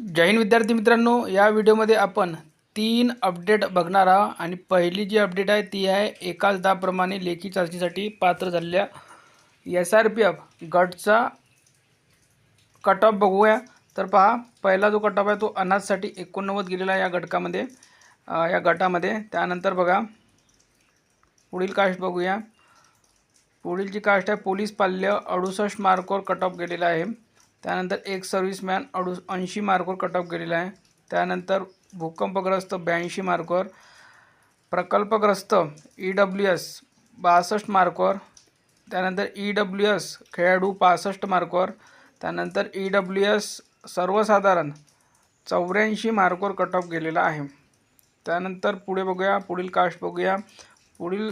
जय हिंद विद्यार्थी मित्रांनो या व्हिडिओमध्ये आपण तीन अपडेट बघणार आहोत आणि पहिली जी अपडेट आहे ती आहे एकाच दाप्रमाणे लेखी चाचणीसाठी पात्र झालेल्या एस आर पी एफ गटचा कट ऑफ बघूया. तर पहा पहिला जो कट ऑफ आहे तो अनाथसाठी एकोणनव्वद गेलेला आहे या घटकामध्ये या गटामध्ये. त्यानंतर बघा पुढील कास्ट बघूया. पुढील जी कास्ट आहे पोलीस पाल्य अडुसष्ट मार्कवर कट ऑफ गेलेला आहे. त्यानंतर एक सर्व्हिसमॅन अडू ऐंशी मार्कवर कट ऑफ गेलेला आहे. त्यानंतर भूकंपग्रस्त ब्याऐंशी मार्कवर प्रकल्पग्रस्त ई डब्ल्यू एस बासष्ट मार्कवर त्यानंतर ई डब्ल्यू एस खेळाडू पासष्ट मार्कवर त्यानंतर ई डब्ल्यू एस सर्वसाधारण चौऱ्याऐंशी मार्कवर कट ऑफ गेलेला आहे. त्यानंतर पुढे बघूया पुढील कास्ट बघूया. पुढील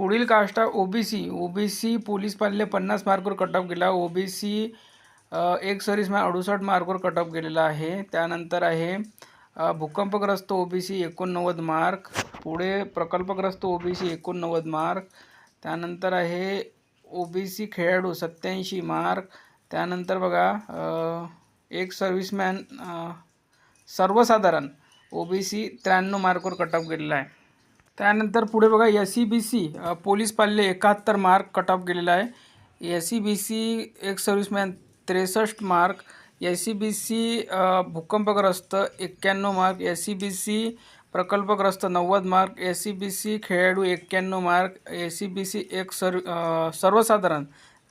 पुढील कास्ट आहे O B C O B C police पाल्य पन्नास मार्कवर कट ऑफ गेला. ओ बी सी एक सर्व्हिसमॅन अडुसष्ट मार्कवर कट ऑफ गेलेला आहे. त्यानंतर आहे भूकंपग्रस्त ओ बी सी एकोणनव्वद मार्क. पुढे प्रकल्पग्रस्त ओ बी सी एकोणनव्वद मार्क. त्यानंतर आहे ओ बी सी खेळाडू सत्याऐंशी मार्क. त्यानंतर बघा एक सर्व्हिसमॅन सर्वसाधारण ओ बी सी त्र्याण्णव मार्कवर कट ऑफ गेलेला आहे. त्यानंतर पुढे बघा S C B C police पाल्य एकाहत्तर मार्क कट ऑफ गेलेला आहे. एस सी बी सी एक सर्व्हिसमॅन त्रेसष्ट mark. S C B C भूकंपग्रस्त एक्क्याण्णव mark. S C B C प्रकल्पग्रस्त नव्वद mark. S C B C खेळाडू एक्क्याण्णव mark. S C B C एक सर्व सर्वसाधारण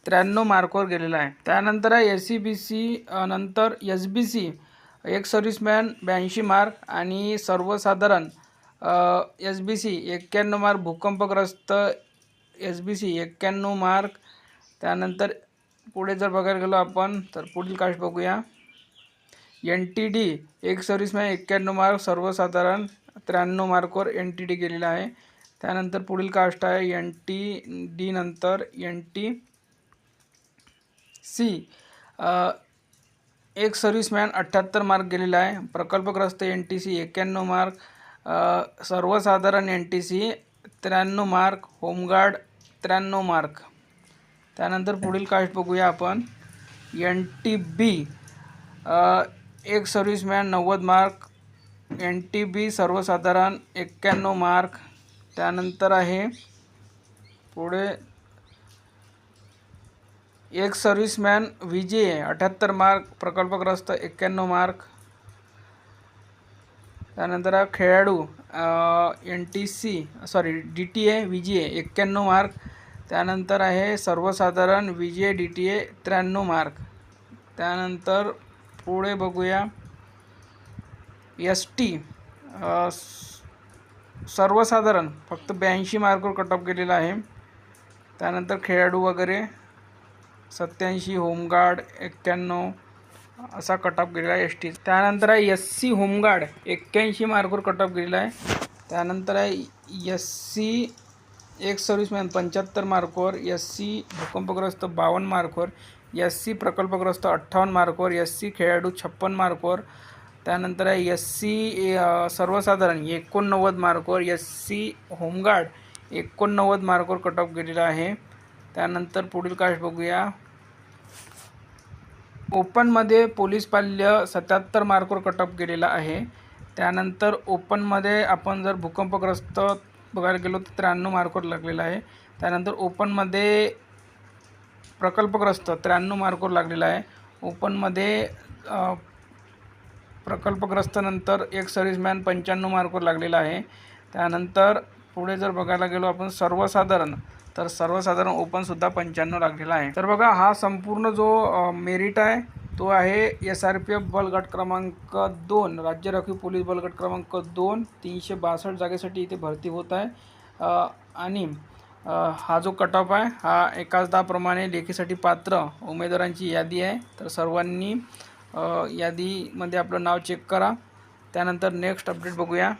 त्र्याण्णव मार्कवर गेलेला आहे. त्यानंतर आहे एस सी बी सी नंतर एस बी सी एक सर्व्हिसमॅन ब्याऐंशी मार्क आणि सर्वसाधारण एस बी सी एक्क्याण्णव मार्क भूकंपग्रस्त एस बी सी एक्क्याण्णव मार्क. त्यानंतर पुढे जर बघायला गेलो आपण तर पुढील कास्ट बघूया. N T D ex serviceman एक्क्याण्णव मार्क सर्वसाधारण त्र्याण्णव मार्कवर एन टी डी गेलेला आहे. त्यानंतर पुढील कास्ट आहे एन टी डी नंतर एन टी सी एक सर्व्हिसमॅन अठ्ठ्याहत्तर मार्क गेलेला आहे. प्रकल्पग्रस्त एन टी सी एक्क्याण्णव मार्क. सर्वसाधारण एन टी सी त्र्याण्णव मार्क होमगार्ड त्र्याण्णव मार्क. त्यानंतर पुढील कास्ट बघूया आपण. एन टी बी एक सर्व्हिसमॅन नव्वद मार्क एन टी बी सर्वसाधारण एक्क्याण्णव मार्क. त्यानंतर आहे पुढे एक सर्व्हिसमॅन विजय अठ्याहत्तर मार्क प्रकल्पग्रस्त एक्क्याण्णव मार्क. त्यानंतर खेळाडू N T C sorry D T A VJ, एक्क्याण्णव मार्क त्यानंतर आहे सर्वसाधारण विजय डी टी ए त्र्याण्णव मार्क त्यानंतर पुढे बघूया. एस टी सर्वसाधारण, फक्त ब्याऐंशी मार्कवर कट ऑफ़ गेलेला आहे. त्यानंतर खेळाडू वगैरे सत्याऐंशी होमगार्ड एक्क्याण्णव असा कट ऑफ गेलेला आहे एस टी त्यानंतर आहे एस सी होमगार्ड. एक्क्याऐंशी मार्कवर कट ऑफ गेलेला आहे. त्यानंतर आहे एस सी एक सर्व्हिसमॅन पंच्याहत्तर मार्कवर. एस सी भूकंपग्रस्त बावन्न मार्कवर. एस सी प्रकल्पग्रस्त अठ्ठावन्न मार्कवर. एस सी खेळाडू छप्पन मार्कवर. त्यानंतर आहे एस सी सर्वसाधारण एकोणनव्वद मार्कवर. एस सी होमगार्ड एकोणनव्वद मार्कवर कट ऑफ गेलेला आहे. त्यानंतर पुढील कास्ट बघूया. ओपनमध्ये पोलीस पाल्य सत्याहत्तर मार्कवर कट ऑफ गेलेला आहे. त्यानंतर ओपनमध्ये आपण जर भूकंपग्रस्त बघायला गेलो तर त्र्याण्णव मार्कवर लागलेला आहे. त्यानंतर ओपनमध्ये प्रकल्पग्रस्त त्र्याण्णव मार्कवर लागलेला आहे. ओपनमध्ये प्रकल्पग्रस्तनंतर एक सर्व्हिसमॅन पंच्याण्णव मार्कवर लागलेला आहे. त्यानंतर पुढे जर बघायला गेलो आपण सर्वसाधारण तर सर्वसाधारण ओपनसुद्धा पंच्याण्णव लागलेला आहे. तर बघा हा संपूर्ण जो मेरिट आहे तो आहे एस आर पी एफ बलगट क्रमांक दोन राज्य राखीव पोलीस बलगट क्रमांक दोन तीनशे बासष्ट जागेसाठी इथे भरती होत आहे. आणि हा जो कट ऑफ आहे हा एकाच दहाप्रमाणे लेखीसाठी पात्र उमेदवारांची यादी आहे. तर सर्वांनी यादीमध्ये आपलं नाव चेक करा. त्यानंतर नेक्स्ट अपडेट बघूया.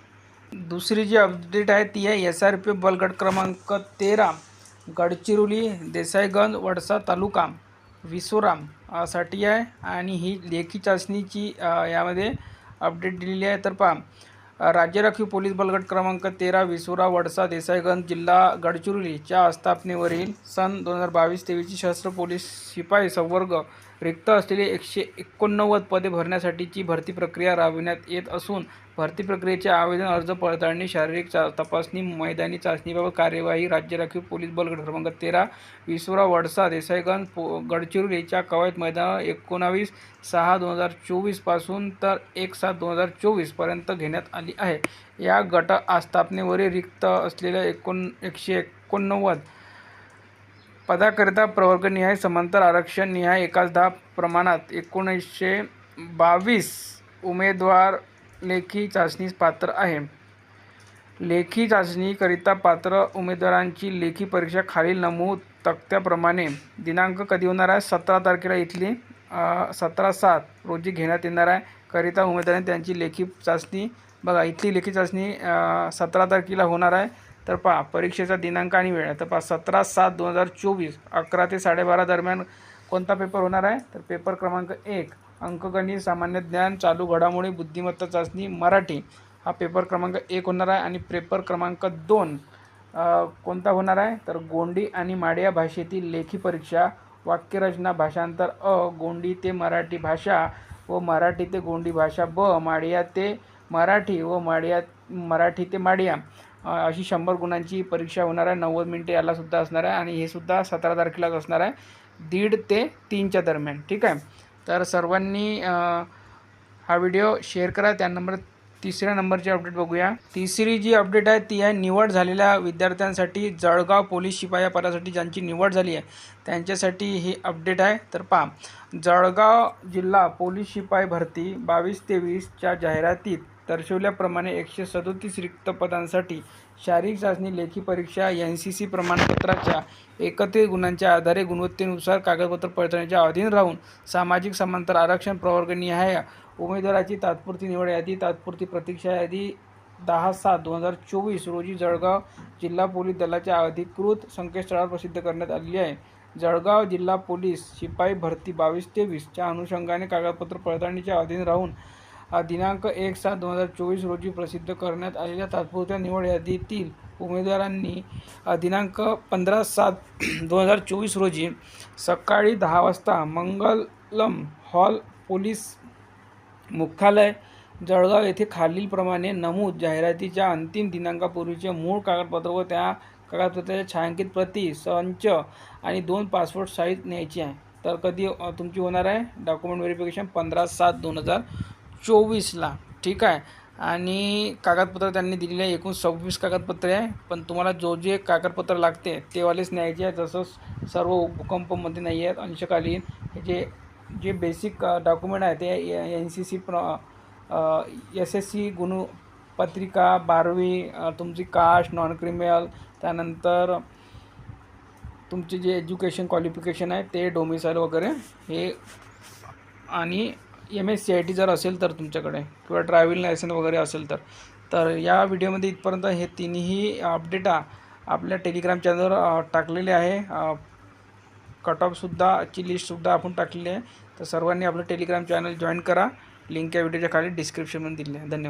दुसरी जी अपडेट आहे ती आहे एस आर पी एफ बलगट क्रमांक तेरा. गडचिरोली देसाईगंज वडसा तालुका विसोरामसाठी आहे. आणि ही लेखी चाचणीची यामध्ये अपडेट दिलेली आहे. तर पहा राज्य राखीव पोलीस बलगट क्रमांक तेरा विसोरा वडसा देसाईगंज जिल्हा गडचिरोलीच्या आस्थापनेवरील सन दोन हजार बावीस तेवीसची शस्त्र पोलीस शिपाई संवर्ग रिक्त असलेली एकशे एकोणनव्वद पदे भरण्यासाठीची भरती प्रक्रिया राबविण्यात येत असून भरती प्रक्रियेचे आवेदन अर्ज पडताळणी शारीरिक चा तपासणी मैदानी चाचणीबाबत कार्यवाही राज्य राखीव पोलीस बल क्रमांक तेरा विसुरा वडसा देसाईगंज पो गडचिरोलीच्या कवायत मैदानावर एकोणावीस सहा दोन हजार चोवीसपासून तर एक सात दोन हजार चोवीसपर्यंत घेण्यात आली आहे. या गट आस्थापनेवरील रिक्त असलेल्या एकोण एकशे एकोणनव्वद पदाकरिता प्रवर्गनिहाय समांतर आरक्षण निहाय एकाच दहा प्रमाणात. एकोणीसशे बावीस उमेदवार लेखी चाचणीस पात्र आहे. लेखी चाचणीकरिता पात्र उमेदवारांची लेखी परीक्षा खालील नमूद तक्त्याप्रमाणे. दिनांक कधी होणार आहे? सतरा तारखेला इथली सतरा सात रोजी घेण्यात येणार आहे. करिता उमेदवारांनी त्यांची लेखी चाचणी बघा इथली लेखी चाचणी सतरा तारखेला होणार आहे. तर पहा परीक्षेचा दिनांक आणि वेळ. तर पहा सतरा सात दोन हजार चोवीस अकरा ते साडेबारा दरम्यान कोणता पेपर होणार आहे? तर पेपर क्रमांक एक अंकगणित सामान्य ज्ञान चालू घडामोडी बुद्धिमत्ता चाचणी मराठी. हा पेपर क्रमांक एक होणार आहे आणि पेपर क्रमांक दोन कोणता होणार आहे? तर गोंडी आणि माडिया भाषेतील लेखी परीक्षा वाक्यरचना भाषांतर अ गोंडी ते मराठी भाषा व मराठी ते गोंडी भाषा ब माडिया ते मराठी व माडिया मराठी ते माडिया. अशी शंभर गुणांची परीक्षा होणार आहे. नव्वद मिनटे यालासुद्धा असणार आहे आणि हे सुद्धा सतरा तारखेलाच असणार आहे. दीड ते तीनच्या दरम्यान ठीक आहे? तर सर्वांनी हा व्हिडिओ शेअर करा. त्या नंबर तिसऱ्या नंबरची अपडेट बघूया. तिसरी जी अपडेट आहे ती आहे निवड झालेल्या विद्यार्थ्यांसाठी जळगाव पोलीस शिपाया पदासाठी ज्यांची निवड झाली आहे त्यांच्यासाठी ही अपडेट आहे. तर पहा जळगाव जिल्हा पोलीस शिपाई भरती बावीस तेवीसच्या जाहिरातीत दर्शवल्याप्रमाणे एकशे सदोतीस रिक्त पदांसाठी शारीरिक चाचणी लेखी परीक्षा एन सी सी प्रमाणपत्राच्या एकत्रित गुणांच्या आधारे गुणवत्तेनुसार कागदपत्र पडताळण्याच्या अधीन राहून सामाजिक समांतर आरक्षण प्रवर्गनिहाय उमेदवाराची तात्पुरती निवड यादी तात्पुरती प्रतीक्षा यादी दहा सात दोन हजार चोवीस रोजी जळगाव जिल्हा पोलीस दलाच्या अधिकृत संकेतस्थळावर प्रसिद्ध करण्यात आलेली आहे. जळगाव जिल्हा पोलीस शिपाई भरती बावीस तेवीसच्या अनुषंगाने कागदपत्र पडताळणीच्या अधीन राहून दिनांक एक सात दोन हजार चोवीस रोजी प्रसिद्ध करण्यात आलेल्या तात्पुरत्या निवड यादीतील उमेदवारांनी दिनांक पंधरा सात दोन हजार चोवीस रोजी सकाळी दहा वाजता मंगलम हॉल पोलीस मुख्यालय जळगाव येथे खालीलप्रमाणे नमूद जाहिरातीच्या अंतिम दिनांकापूर्वीचे मूळ कागदपत्र व त्या कागदपत्राच्या छायांकित प्रती संच आणि दोन पासपोर्ट साईज न्यायची आहे. तर कधी तुमची होणार आहे? डॉक्युमेंट व्हेरिफिकेशन पंधरा सात दोन हजार चोवीसला ठीक आहे? आणि कागदपत्र त्यांनी दिलेले आहे एकूण सव्वीस कागदपत्रे आहे. पण तुम्हाला जो जे कागदपत्र लागते तेवालेच न्यायचे आहे जसं सर्व भूकंपमध्ये नाही आहेत. अंशकालीन जे जे बेसिक डॉक्युमेंट आहे ते एन सी सी प्र एस एस सी गुणपत्रिका बारवी तुमची कास्ट नॉन क्रिमिनल त्यानंतर तुमचे जे एज्युकेशन क्वालिफिकेशन आहे ते डोमिसाईल वगैरे हे आणि M S C I T जर असेल तर तुमच्याकडे किंवा ड्रायव्हिंग लायसन वगैरे असेल तर. तर या व्हिडिओमध्ये इथपर्यंत हे तिन्ही अपडेटा आपल्या टेलिग्राम चॅनलवर टाकलेले आहे. कट ऑफसुद्धाची लिस्टसुद्धा आपण टाकलेली आहे. तर सर्वांनी आपलं टेलिग्राम चॅनल जॉईन करा. लिंक या व्हिडिओच्या खाली डिस्क्रिप्शनमध्ये दिली आहे. धन्यवाद.